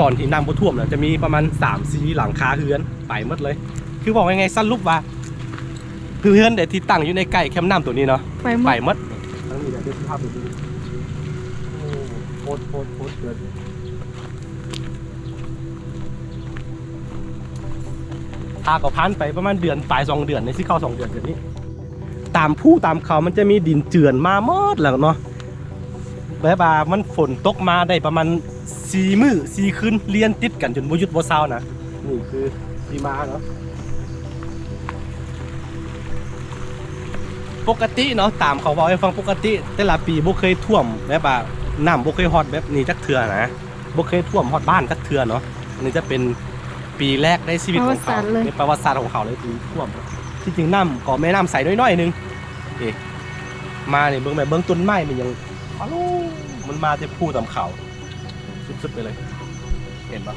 ตอนที่น้ำบ่ท่วมน่ะจะมีประมาณ3 4หลังคาเฮือนไปหมดเลย คือบอกยังไงสรุปว่าคือเฮือนเด็ที่ตั้งอยู่ในใกล้แคมป์น้ำตัวนี้เนาะไปหมไปดหมดทั้งนี้เดี๋ยวดูภาพดูดีโอ้โคตรโคตรโคตรเกินพาก็พันไปประมาณเดือนปลายสองเดือนในที่เข้าสองเดือนเดือนนี้ ตามผู้ตามเขามันจะมีดินเจือนมาหมดแล้วเนาะแบบว่ามันฝนตกมาได้ประมาณ สี่มือสี่คืนเรียนติดกันจนบ่หยุดบ่เศร้านะนี่คือที่มาเนาะปกติเนาะตามเขาบอกให้ฟังปกติ แต่ละปีบ่เคยท่วมแบบว่าน้ำบ่เคยฮอดแบบนี้จักเทื่อนะบ่เคยท่วมฮอดบ้านจักเทื่อเนาะอันนี้จะเป็นปีแรกในชีวิตของเขาในประวัติศาสตร์ของเขาเลยที่ท่วมที่จริงน้ำก็แม่น้ำใสน้อยๆหนึงนี่มาเนี่ยเบิ่งแบบเบิ่งต้นไม้มันยังอ้าวมันมาจะพูดตามเขา สุดๆไปเลย เห็นปะ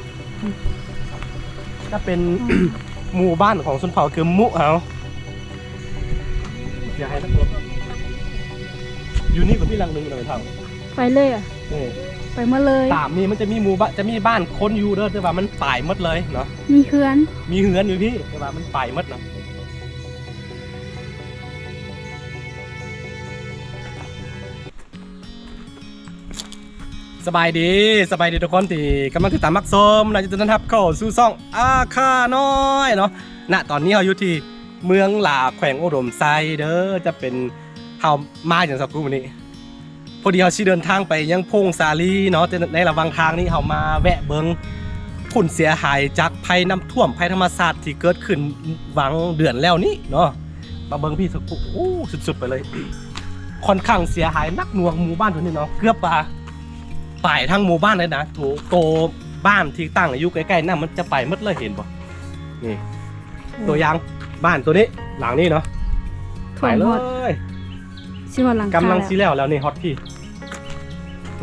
ถ้าเป็น หมู่บ้านของชนเผ่าคือมุเอาอย่าให้นักรบอยู่นี่กับพี่ลังหนึงเลยเท่าไปเลยอะ นี่ไปหมาเลย ตามนี่มันจะมีหมู่บ้านจะมีบ้านคนอยู่เด้อแต่ว่ามันป่ายหมดเลยเนาะ มีเขื่อน มีเหือนอยู่พี่แต่ว่ามันไปหมดเนาะ บายดีสบายดีทุกคนที่กำลังติดตามมักส้มนะจะต้อนรับเข้าสู่ซ่องอาคาน้อยเนาะณตอนนี้เราอยู่ที่เมืองหลาแขวงอุดมไซเด้อจะเป็นเฮามาอย่างสักครู่นี้ พอดีเราชีเดินทางไปยังพงสาลีเนาะแต่ในระหว่างทางนี้เรามาแวะเบิงผลเสียหายจากภัยน้ำท่วมภัยธรรมศาสตร์ที่เกิดขึ้นหวังเดือนแล้วนี้เนาะมาเบิ่งพี่สักปุ๊บโอ้สุดๆไปเลยค่อนข้างเสียหายนักหน่วงหมู่บ้านตัวนี้เนาะเกือบว่า ป่ายทั้งหมู่บ้านเลยนะโถโตบ้านที่ตั้งอยู่ใกล้ๆนั่นมันจะไปหมดเลยเห็นบ่นี่ ตัวอย่างบ้านตัวนี้หลังนี้เนาะถ่ไปวมเลหมดยชิวันหลังคากำลังแล้วซีแล้วแล้วนี่ฮอตพี่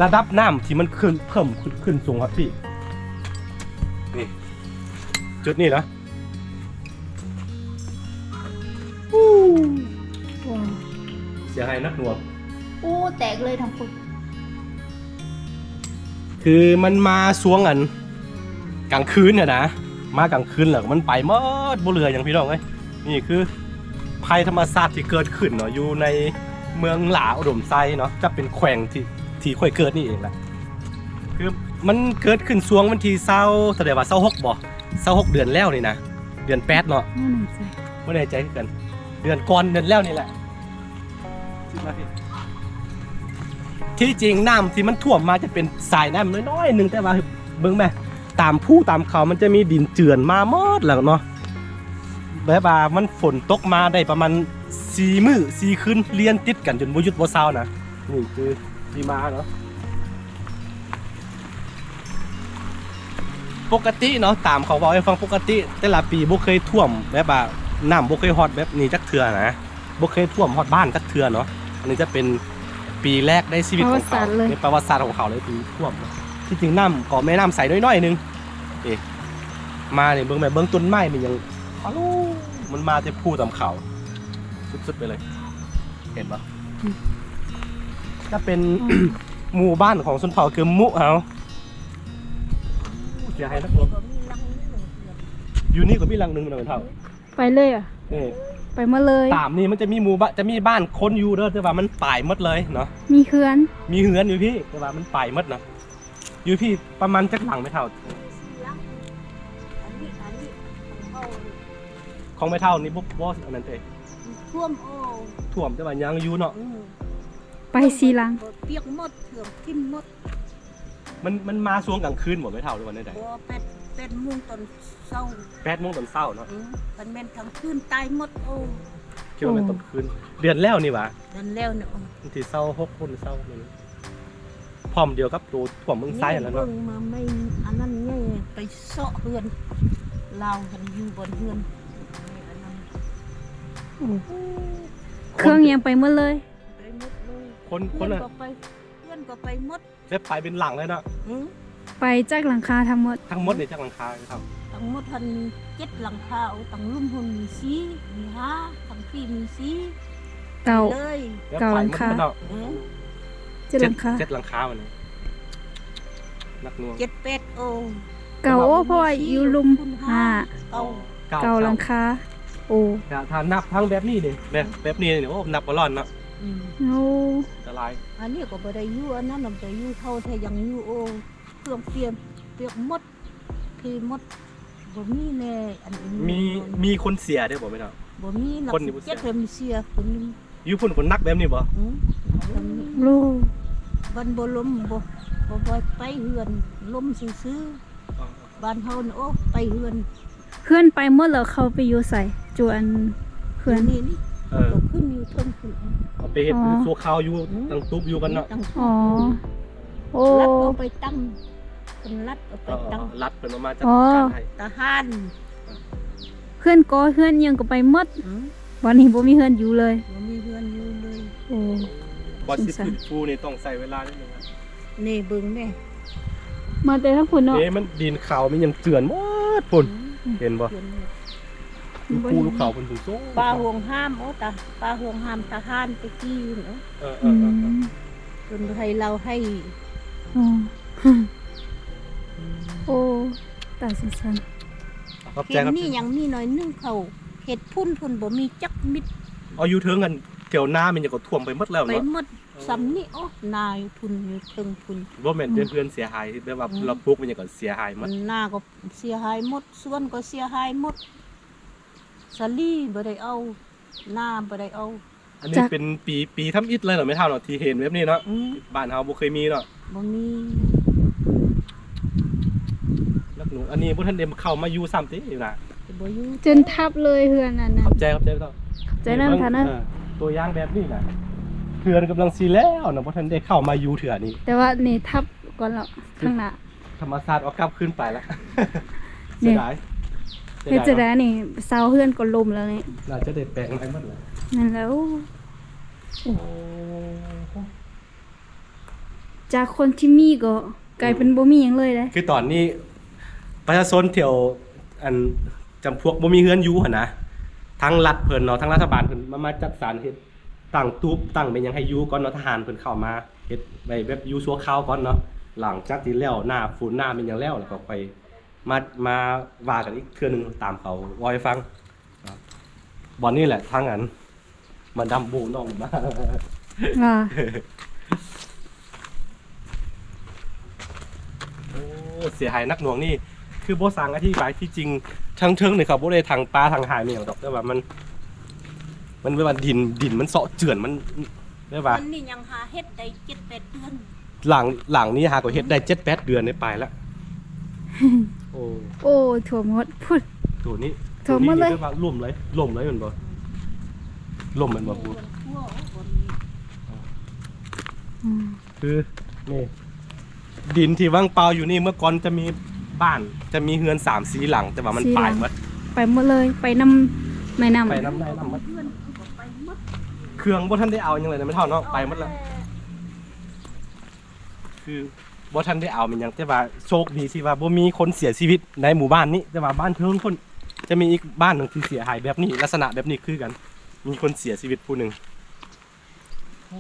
ระดับน้ำที่มันขึ้นเพิ่มขึ้นขึ้นสูงฮอตพี่นี่จุดนี้นะอู้ว้าวเสียหายนักหน่วงโอ้แตกเลยทั้งปุก คือมันมาสวงอัน กลางคืนเนี่ยนะ มากลางคืนแหละมันไปหมดบ่เหลืออย่างพี่น้องเอ้ยนี่คือภัยธรรมศาสตร์ที่เกิดขึ้นเนาะอยู่ในเมืองหลาอุดมไซเนาะจะเป็นแขวงที่ที่ค่อยเกิดนี่เองแหละคือมันเกิดขึ้นสวงวันที่เศร้าแสดงว่าเศร้าหกบ่เศร้าหกเดือนแล้วนี่นะเดือนแปดเนาะน่าหนังใจไม่แน่ใจคือกัน เดือนก่อนเดือนแล้วนี่แหละ ที่จริงน้ำที่มันท่วมมาจะเป็นสายน้ำน้อยๆหนึ่งแต่ว่าเบิ่งแม่ตามผู้ตามเขามันจะมีดินเจือนมาหมดแล้วเนาะแบบว่ามันฝนตกมาได้ประมาณสี่มือสี่คืนเรียนติดกันจนบ่หยุดบ่เศร้านะนี่คือที่มาเนาะปกติเนาะตามเขาบอกให้ฟังปกติ แต่ละปีบ่เคยท่วมแบบว่าน้ำบ่เคยฮอดแบบนี้จักเทื่อนะบ่เคยท่วมฮอดบ้านจักเทื่อเนาะอันนี้จะเป็น ปีแรกในชีวิตของเขาในประวัติศาสตร์ของเขาเลยที่ท่วมเนาะที่จริงน้ำก็แม่น้ำใสน้อยๆหนึงนี่มาเนี่ยเบิ่งแบบเบิ่งต้นไม้มันยังอ้าวมันมาจะพูดตามเขาสุดๆไปเลย เห็นปะถ้าเป็นหมู่บ้านของชนเผ่าคือมุเอาเสียหายนักรบอยู่นี่กับพี่ลังหนึ่งเลยเท่า ไปเลยอะนี่ ไปหมาเลยตามนี่มันจะมีหมู่บ้านจะมีบ้านคนอยู่เด้อแต่ว่ามันป่ายหมดเลยเนาะมีเขื่อน มีเหือนอยู่พี่แต่ว่ามันป่ายหมดนะอยู่พี่ประมาณจักหลังไม่เท่าอันนี้อันนี้เข้าของไม่เท่านี่บุ๊บอสอันนั้นเองท่วมโอ้ท่วมแต่ว่ายังอยู่เนาะอืมไปสีหลังเปียกหมดเถื่อมทิ่มหมดมันมันมาช่วงกลางคืนหมดไม่เท่าหรือวันใดพอเป็ด เป็ดมุงตอนเศร้าแปดโมงตอนเช้าเนาะอืมมันเป็นทั้งคืนตายหมดโอ้คิดว่าเป็นตอนคืนเดือนแล้วนี่หวะดันแล้วเนี่ยโอ้บางทีเศร้าหกคนเศร้าเลยพร้อมเดียวกับตัวถ่วมเมืองไซแล้วเนาะเบิ่งมาไม่อันนั้นไงไปเสาะเฮือนลาวกันอยู่บนเฮือนอันนั้นเครื่องยังไปหมาเลย ไปหมดเลยคนคเพื่อนนอะก็ไปเพื่อนก็ไปหมดเว็บไปเป็นหลังเลยเนาะ อืม ไปจากหลังคาทั้งหมด ทั้งหมดในจากหลังคาครับ ทั้งหมดทันเจ็ดหลังคาเอาทั้งลุ่มหุ่นมีสีมีห้าทั้งพี่มีสีเก่า เลยเว็บเก่าไปหลังหมดคาเนาะเอ๊ะเจ็ดหลังคาเจ็ดหลังคาวันนี้นักหน่วงเจ็ดเป็ดโอ้เก่าโอ้เพราะว่าอยู่ลุมห้าเก่าเก่าหลังคาโอ้ถ้าถ้านับทั้งแบบนี้นี่แบบแบบนี้นี่โอ้นับบ่รอดเนาะอืมโอ้ อันตราย อันนี้ก็บ่ได้อยู่อันนั้นน่ะบ่ได้อยู่เท่าแต่ยังอยู่โอ้เค รื่องเปลี่ยนเปียกหมดคือหมดบ่มีแน่อันนี้มีมีคนเสียได้บ่แม่นเนาะบ่มีหลักคนนี่บ่เสีย เจ็ดเพิ่มเสียคนนี้อยู่พุ่นคนนักแบบนี้บ่อืมคนนี้โลบ้านบ่ลมบ่บ่บ่ไปเฮือนลมซื่อๆบ้านเฮานี่โอ้ไปเฮือนเพื่อนไปเมื่อแล้วเขาไปอยู่ใส่จวนเพื่อน นี่นี่เออก็ขึ้นอยู่เทิงขึ้นเอาไปเฮ็ดอ๋อ สัวข้าวอยู่ตั้งตุ๊บอยู่กันเนาะตั้งอ๋อ โอ้รัดเอาไปตั้ง เป็นรัดเอาไปเออตั้งรัดเพิ่นเอามาจัดอ๋อการให้ทหารเพื่อนก็เพื่อนยังก็ไปหมดอืมวันนี้บ่มีเพื่อนอยู่เลยบ่มีเฮือนอยู่เลยโอ้บ่สิสงสารขึ้นฟูนี่ต้องใช้เวลานิดนึงครับนี่เบิ่งแม่มาแต่ทั้งฝุ่นเนาะเอ๊ะมันดินขาวมันยังเจือนหมดพุ่นเห็นบ่เฮือนนี่ลูกปูลูกขาวเพิ่นสูงสูงปลาห่วงห้ามโอ้ตาปลาห่วงห้ามทหารไปกี้เนาะเออเออือเออเออมจนให้เราให้อ๋อ โอ้ตายสันขอบใจเห็นครับนี่ยังมีหน่อยนึงเขาเห็ดพุ่นพุ่นบ่มีจักมิดเอาอยู่เทิงกันเกี่ยวหน้ามันยังก็ท่วมไปหมดแล้วไปเนาะหมดซ้ำนี่โอ้นายพุ่นอยู่เทิงพุ่น บ่แม่นเพื่อนๆเสียหายแบบว่าอืม เราปลูกมันยังก็เสียหายหมมัดนหน้าก็เสียหายหมดส่วนก็เสียหายหมดสลีบ่ได้เอา หน้าบ่ได้เอาอันนี้เป็นปีปีทำอิฐเลยเหรอไม่เท่าเนาะที่เห็นแบบนี้เนาะอืมบ้านเฮาบ่เคยมีเนาะบ่มีนักหนู อันนี้บ่ทันได้เข้ามาอยู่ซ้ำติอยู่น่ะบ่อยู่จนทับเลยเพื่อนนั่นขน่ะอบใจขอบใจต้องใจนั่นค่ะนะเออตัวอย่างแบบนี้น่ะเพื่อนกำลังสิแล้วเนาะบ่ทันได้เข้ามาอยู่เถื่อนี้ แต่ว่านี่ทับก่อนแล้วข้างหน้าธรรมศาสตร์เอากลับขึ้นไปแล้วเนี่เสียยดายเฮ็ดจะได้นี่เซาเพื่อนก็ลมแล้วนี่น่าจะได้แปลงอะไรหมดเลยนั่นแล้วจากคนที่มีก็กลายเป็นบ่มีหยังเลยเด้คือตอนนี้ ประชาชนเที่ยวอันจำพวกบ่มีเฮือนอยู่หั่นนะทั้งรัฐเพิ่นเนาะทั้งรัฐบาลเพิ่นมามาจัดสรรเฮ็ดตั้งตูบตั้งเป็นหยังให้อยู่ก่อนเนาะทหารเพิ่นเข้ามาเฮ็ดไว้แบบอยู่ชั่วคราวก่อนเนาะหลังจากที่แล้วหน้าฝนหน้าเป็นหยังแล้วแล้วก็ไปมามาว่ากันอีกเทื่อหนึงตามเขาเว้าให้ฟังครับบ่อนนี่แหละทางอันมันดำบูน้องมา อ่าโอ้เสียหายนักหน่วงนี่ คือโบสังอธิบายที่จริงทั้งเทิงเนี่ยครับโบได้ทางปลาทางหายไม่อย่างดอกแต่ว่ามัน มันเวลาดินดินมันเสาะเจือนมันได้ปะมันนี่ยังหาเฮ็ดได้7 8เดือน หลังหลังนี้หาก็เฮ็ดได้เจ็ดแปดเดือนในปลายแล้วโอ้โอ้ถั่วหมดพูดตัวนี้ถ่วมหมดเลยตัวนี้รีกว่าล่มเลยล่มเลยแมันบ่ล่มแมันบ่พูดทั่วคนอืมคือนี่ดินที่ว่างเปล่าอยู่นี่เมื่อก่อนจะมี บ้านจะมีเฮือนสามสีหลัง แต่ว่ามันปลายหมดไปหมดเลยไปนำแม่น้ำไปน้ำได้น้ำหมดเพื่อนก็ไปหมดเครื่องบ่ทันได้เอาหยังเลยนะไม่เท่าเนาะไปหมดแล้วคือบ่ทันได้เอามันหยังแต่ว่าโชคดีที่ว่าบ่มีคนเสียชีวิตในหมู่บ้านนี้ แต่ว่าบ้านเทิงคน จะมีอีกบ้านหนึงที่เสียหายแบบนี้ ลักษณะแบบนี้คือกัน มีคนเสียชีวิตผู้หนึ่งโอ้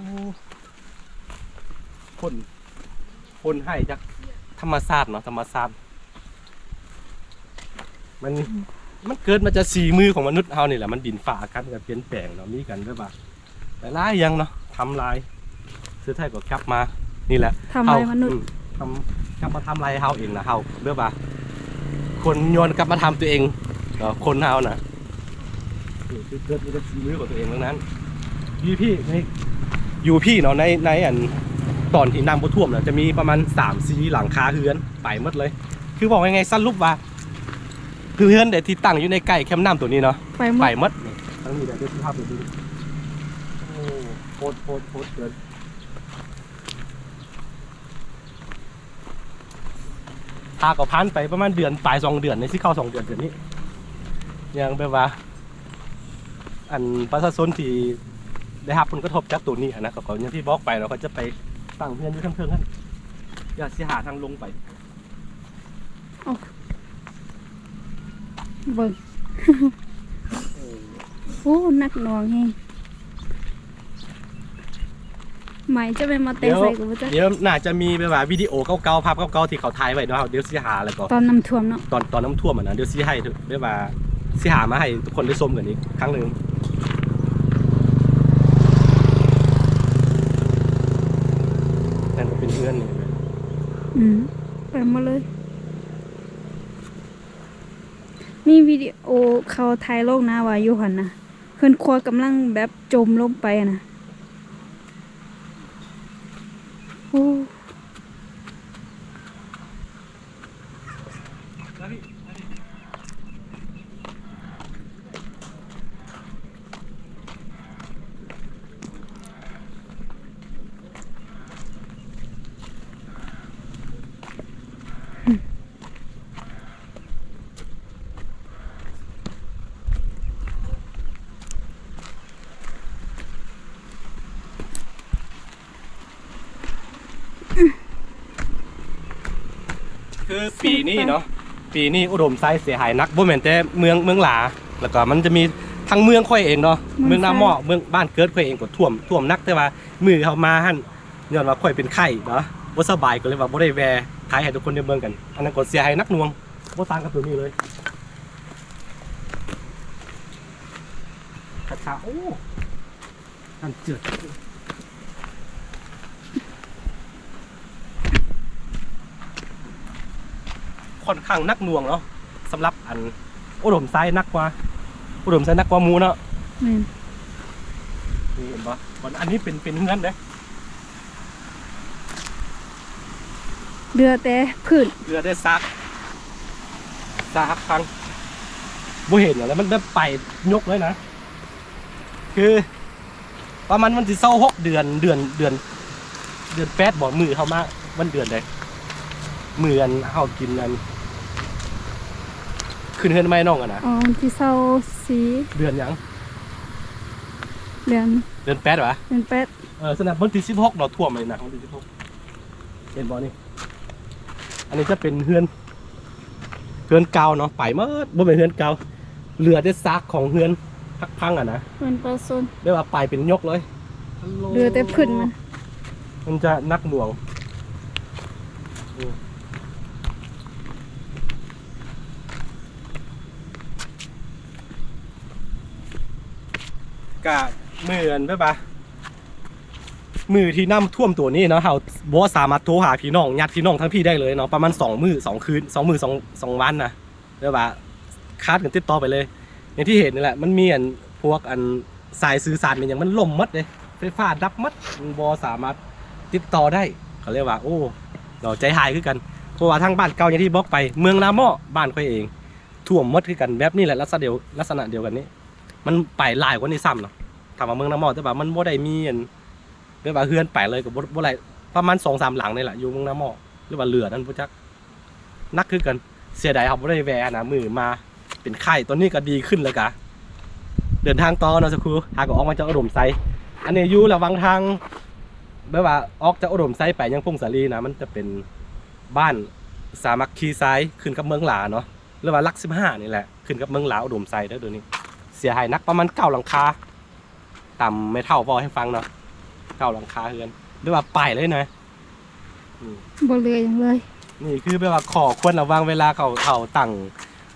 คน คนให้จากธรรมชาติเนาะธรรมชาติ มันมันเกิดมาจากสีมือของมนุษย์เฮานี่แหละมันดินฝ่ากันกับเปลี่ยนแปลงเนาะมีกันด้วยป่ะแต่หลายอยังเนาะทำลายสุดท้ายก็กลับมานี่แหละทำลายมนุษย์อืทำกลับมาทำลายเฮาเองนะเฮาเรียกว่าคนโยนกลับมาทำตัวเองเนาะคนเฮานะนี่คือเกิดมาจากฝีมือของตัวเองทั้งนั้นอยู่พี่ในอยู่พี่เนาะในในอันตอนที่น้ำบ่ท่วมน่ะจะมีประมาณสามสี่หลังคาเฮือนไปหมดเลย คือบอกยังไงสรุปว่าคือ เฮือนเด็ดที่ตั้งอยู่ในใกล้แคมป์น้ำตัวนี้เนาะไปหมไปดหมดทั้งนี้เดี๋ยวดูภาพดูดูโอ้โคตรโคตรโคตรเกินพาก็พันไปประมาณเดือนปลายสองเดือนในที่เข้าสองเดือนเดือนนี้ ยังแบบว่า อันประชาชนที่ได้รับผลกระทบจากตัวนี้อะนะก็ขออย่างที่บอกไปเราก็จะไปตั้งเพื่อนอยู่ทั้งเทิงกันอย่าเสียหาทางลงไป เบิ่งโอ้นักหน่วงแฮงหม่จะไปมาเตะเดี๋ยวใส่กูบ่จ๊ะเดี๋ยวน่าจะมีแบบว่าวิดีโอเก่าๆภาพเก่าๆที่เขาถ่ายไว้เนาะเดี๋ยวสิหาแล้วก็ตอนน้ำท่วมเนาะตอนตอนน้ำท่วมอะนะเดี๋ยวสิให้แบบว่าสิหามาให้ทุกคนได้ชมกันอีกครั้งหนึ่งนั่นก็เป็นเพื่อนนี่อืมไปหมาเลย มีวิดีโอเขาถ่ายลงนะว่าอยู่หันนะเพิ่นครัวกำลังแบบจมลงไปนะโอ้ ปีนี้เนาะปีนี้อุดมไซด์เสียหายนักบ่แม่นแต่เมืองเมืองหลา แล้วก็มันจะมีทั้งเมืองค่อยเองเนาะเมืองนาหม้อเมืองบ้านเกิดค่อยเองก็ท่วมท่วมนักแต่ว่ามือเขามาหั่นย้อนว่าค่อยเป็นไข้เนาะบ่สบายก็เลยว่าบ่ได้แวะขายให้ทุกคนได้เบิ่งกัน อันนั้นก็เสียหายนักหน่วงบ่ต่างกับตัวนี้เลยคาถาโอ้ท่านเจือด ค่อนข้างนักหน่วงเนาะสำหรับอันอุดมไซด์นักกว่าอุดมไซด์นักกว่าหมูเนาะแม่นนี่เห็นปะบอนอันนี้เป็นเป็นเงื่อนเด้เรือแต่พื้นเรือได้ซักซักครั้งบ่เห็นเหรอแล้วมันได้ไปยกเลยนะ คือประมาณวันที่เศร้าหกเดือนเดือนเดือน เดือนแปดบอกมือเขามาวันเดือนเลยมืออันเขากินอัน ขึ้นเฮือนไม่น้องอะนะอ๋อวันที่เศร้าสีเดือนหยังเดือนเดือนแปดวะเดือนแปดเออสนามวันที่สิบหกเราท่วมเลยนะวันที่สิบหกเห็นบอนี่อันนี้จะเป็นเฮือนเฮือนเก่าเนาะไปเมื่อบ่เป็นเฮือนเก่าเรือได้ซักของเฮือนพักๆอะนะเป็นปลาโซนได้ว่าไปเป็นยกเลยเรือแต่พื้นมันมันจะนักหน่วง อืมกะมืออันไปปะมือที่น้ำท่วมตัวนี้เนาะเราบ่สามารถโทรหาพี่น้องญาติพี่น้องทั้งพี่ได้เลยเนาะประมาณสองมือสองคืนสองมือสองสองวันนะเรียกว่าคาดกันติดต่อไปเลยอย่างที่เห็นนี่แหละมันมีอันพวกอันสายสื่อสารเป็นอย่างมันล่มมัดเลยไฟฟ้าดับมัดบ่สามารถติดต่อได้เขาเรียกว่า โอ้เราใจหายคือกันเพราะว่าทางบ้านเก่าอย่างที่บอกไป เมืองนาหม้อบ้านค่อยเองท่วมหมดคือกันแบบนี้แหละลักษณะเดียวลักษณะเดียวกันนี้ มันไปหลายกว่านี้ซ้ำเนาะถามว่าเมืองนาหม้อแต่ว่ามันบ่ได้มีอันเรียกว่าเฮือนไปเลยกับบ่ไรประมาณสองสามหลังนี่แหละอยู่เมืองน้ำหมอหรือว่าเรือนั่นพุจักนักคือกันเสียดายครับบ่ได้แวะนะมือมาเป็นไข้ตอนนี้ก็ดีขึ้นแล้วกะเดินทางต่อเนาะสักครู่หากออกมาจากอุดมไซอันนี้อยู่ระวังทางแบบว่าออกจากอุดมไซไปยังพงสาลีนะมันจะเป็นบ้านสามัคคีไซขึ้นกับเมืองหลาเนาะหรือว่าลักสิบห้านี่แหละขึ้นกับเมืองหลาอุดมไซเด้อเดี๋ยวนี้ เสียหายนักประมาณเก้าหลังคาต่ำไม่เท่าพอให้ฟังเนาะเก่าหลังคาเฮือนหรือว่าไปเลยนะบ่เรืออย่างเลย นี่คือแบบว่าขอควรระวังเวลาเขาเขาตั้ง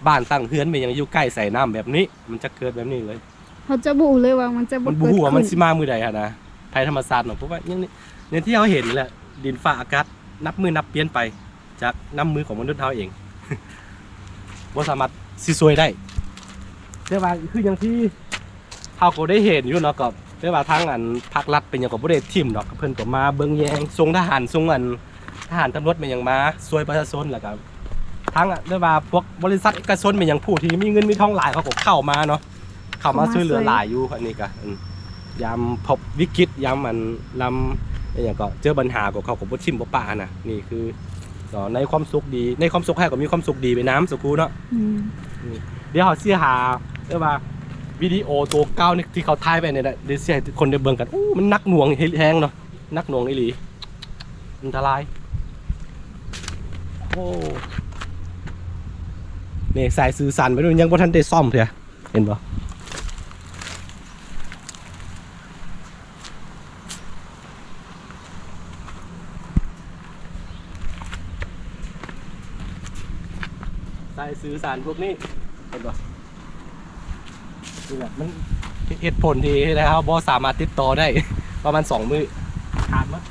บ้านตั้งเฮือนไปยังอยู่ใกล้ใส่น้ำแบบนี้ มันจะเกิดแบบนี้เลยเขาจะบูเลยว่ามันจะบ่มันบูเกิดหัวามันขึ้สิมามือใดฮะนะภัยธรรมศาสตร์เนาะเพราะว่าอย่างนี้อย่างที่เราเห็นนี่แหละดินฟ้าอากาศนับมือนับเปลี่ยนไป จากน้ำมือของมนุษย์เราเองว่าสามารถสิซวยได้ แต่ว่าคืออย่างที่เราก็ได้เห็นอยู่เนาะก็แต่ว่าทางอันภาครัฐเป็นอย่างกับบ่ได้ทิมดอกเพิ่นก็มาเบิ่งแยงทรงทหารทรงอันทหารตำรวจเป็นอย่างมาช่วยประชาชนแหละครับทางเรียกว่าพวกบริษัทเอกชนเป็นอย่างผู้ที่มีเงินมีทองหลายเขาก็เข้ามาเนาะเข้ามาช่วยเหลือหลายอยู่อันนี้ก็อืมยามพบวิกฤตยามมันลำอหย่างก็เจอปัญหาก็เขาก็บ่ทิมบ่ป่านะนี่คือก็ในความสุขดีในความสุขให้ก็มีความสุขดีไปน้ำสกูเนาะอืมเดี๋ยวเขาเสียหาแต่ว่าวิดีโอตัวเก้านี่ที่เขาทายไปเนี่ยนะเดี๋ยวคนได้เบิ่งกันอู้มันนักหน่วงแห้งเนาะนักหน่วงอิหลีอันตรายโอ้เนี่ยสายสื่อสารไปด้วยยังบ่ทันได้ซ่อมเถอะเห็นปะสายสื่อสารพวกนี้เห็นปะะนี่แหละมันเหตุผลที่นะครับบอสามารถติดต่อได้ ประมาณสองมือขาดมั้ย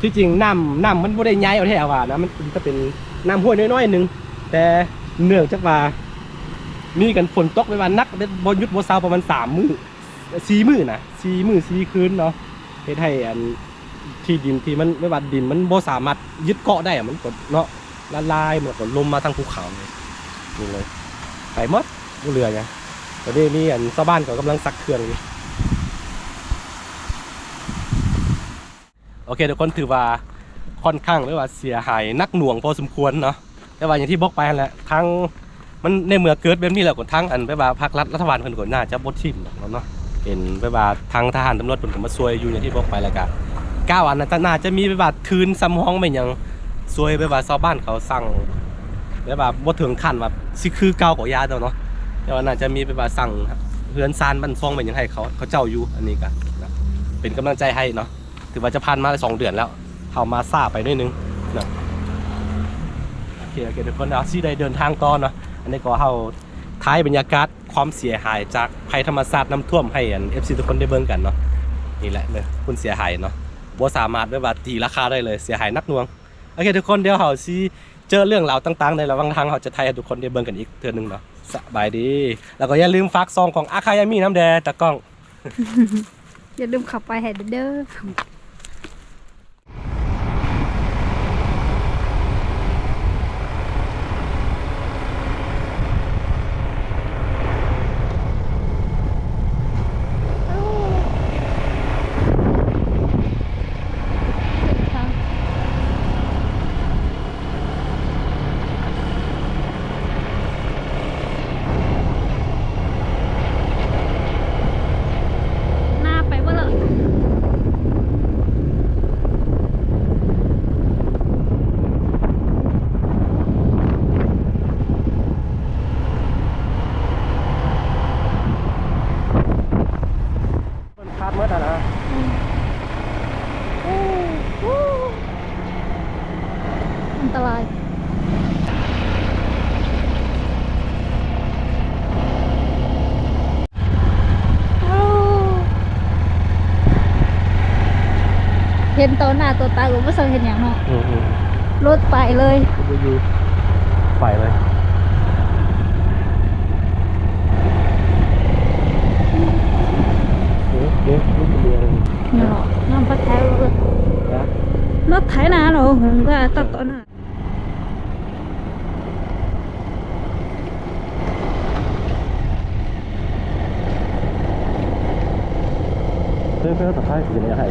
ที่จริงน้ำน้ำมันไม่ได้ย้ายเอาแท้ว่านะมันจะเป็นน้ำห้วยน้อยๆหนึงแต่เนื่องจากว่ามีกันฝนตกไปวันนักบนยุทธบนเซาประมาณสามมือสี่มือนะสี่มือสี่คืนเนาะเฮ็ดให้อัน ที่ดินที่มันไม่ว่าดินมันบ่สามารถยึดเกาะได้อะมันกดเนาะละลายมันก็ลมมาทางภูเขาเลยนี่เลยไปหมดบ่เหลือไงตอนนี้มีอันชาวบ้านเขากำลังซักเครื่องอยู่โอเคทุกคนถือว่าค่อนข้างไม่ว่าเสียหายนักหน่วงพอสมควรเนาะแต่ว่าอย่างที่บอกไปแหละทั้งมันในเมื่อเกิดแบบนี้แล้วก็ทั้งอันไปว่าภาครัฐรัฐบาลเพิ่อนก็น่าจะบ่ทิมหรอกเนาะเป็นไปว่าทางทหารตำรวจเพิ่นก็มาช่วยอยู่อย่างที่บอกไปแล้วก็ ก้าวอันนั้นน่าจะมีไปว่าคืนซ้ำห้องไม่หยังช่วยไปว่าชาวบ้านเขาสั่งไปว่าบ่ถึงขั้นว่าสิคือเก่ากว่ายาเด้อเนาะแต่ว่าน่าจะมีไปว่าสั่งเฮือนซานบ้านซองไปหยังให้เขาเขาเจ้าอยู่อันนี้ก็เป็นกำลังใจให้เนาะถือว่าจะพันมาสองเดือนแล้วเขามาซาไปนิดนึงนะโอเคโอเคทุกคนเอาซี่ได้เดินทางต่อเนาะอันนี้ก็เขาท้ายบรรยากาศความเสียหายจากภัยธรรมชาติน้ำท่วมให้อันเอฟซีทุกคนได้เบิ่งกันเนาะนี่แหละเลยคุณเสียหายเนาะ บ่สามารถได้ว่าตีราคาได้เลยเสียหายนักหน่วงโอเคทุกคนเดี๋ยวเขาซีเจอเรื่องราวต่างๆ ในระหว่างทางเขาจะไทยให้ทุกคนได้เบิ่งกันอีกเทื่อนึงเนาะสบายดี แล้วก็อย่าลืมฝากซองของอาคายามีน้ำแดงตะกล้อง อย่าลืมขับไปแฮดเด้อหน้าไปว่าละ มันคาดเมื่อไหร่นะ อันตราย เห็น ตัวหน้าตัวตาก็ไม่เคยเห็นอย่างเนาะอืมอืมรถไปเลยคุณอยู่ไปเลย เอ๊ะเอ๊ะลูกเรือเลยเนาะน้ำพัดแท้รถนะรถไถนาเนาะผมก็ตัดต้นน่ะเพื่อนเพื่อนตัดท้ายสีอะไรให้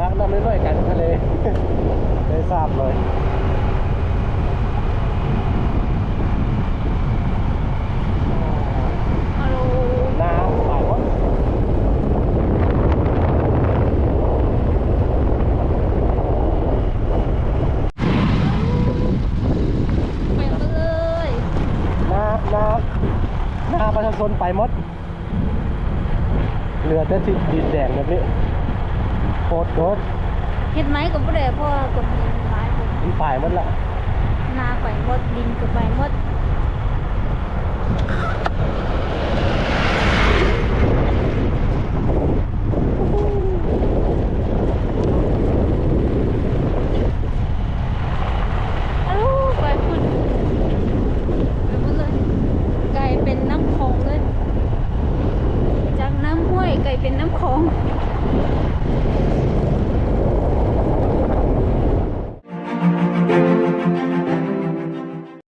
นักนำเรื่อยๆกันทะเล ได้ทราบเลย ฮัลโหล น้ำป่ายวะ ไปเลย น้ำน้ำน้ำประ ชาชนไปหมดเหลือแต่ที่ดินแดงแบบนี้โคตรโคตรเห็นไหมก็ไม่ได้เพราะว่าก็มีหลายคนมันฝ่ายหมดละนาไปหมดดินก็ไปหมด เป็นน้ำคง